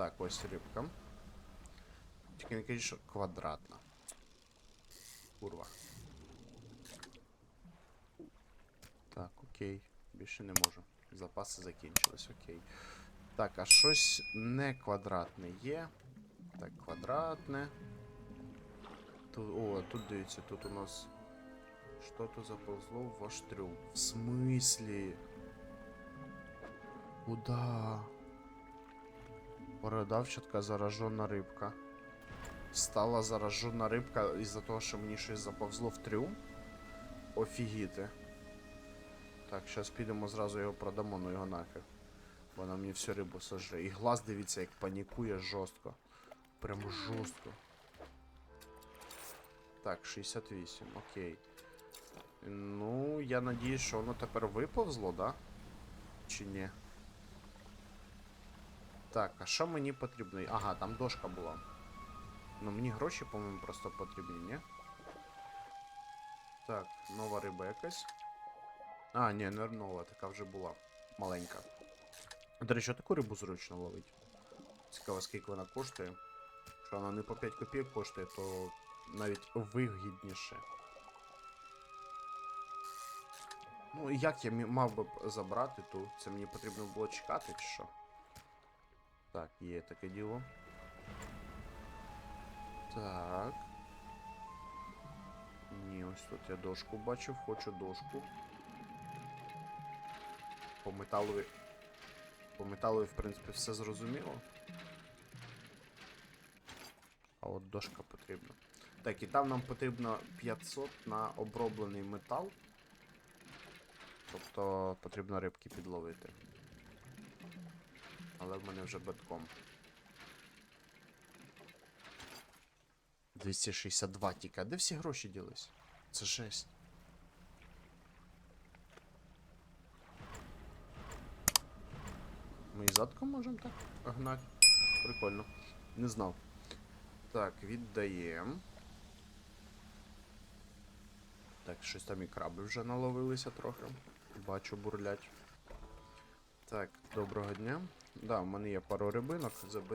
Так, ось рибка. Тільки не кажіть, що квадратна. Курва. Так, окей. Більше не можу. Запаси закінчились, окей. Так, а щось не квадратне є. Так, квадратне. Тут, о, тут дивіться, тут у нас. Що тут заповзло в ваш трюм? В смислі? Куда? Бородавчатка заражена рибка. Стала заражена рибка із-за того, що мені щось заповзло в трюм. Офігіти. Так, зараз підемо зразу його продамо, ну його нахер. Вона мені всю рибу сожре. І глаз дивіться, як панікує жорстко. Прям жорстко. Так, 68, окей. Ну, я надіюсь, що воно тепер виповзло, да? Чи ні? Так, а що мені потрібно? Ага, там дошка була. Ну мені гроші, по-моєму, просто потрібні, ні? Так, нова риба якась. А, ні, не нова, така вже була. Маленька. До речі, таку рибу зручно ловить. Цікаво, скільки вона коштує. Якщо вона не по 5 копійок коштує, то навіть вигідніше. Ну, як я мав би забрати ту? Це мені потрібно було чекати, чи що? Так, є таке діло. Так. Ні, ось тут я дошку бачив, хочу дошку. По металові. По металові, в принципі, все зрозуміло. А от дошка потрібна. Так, і там нам потрібно 500 на оброблений метал. Тобто потрібно рибки підловити. Але в мене вже бетком. 262 тільки. А де всі гроші ділись? Це жесть. Ми і задку можемо так гнати. Прикольно. Не знав. Так, віддаємо. Так, щось там і краби вже наловилися трохи. Бачу, бурлять. Так, доброго дня. Да, в мене є пару рибинок.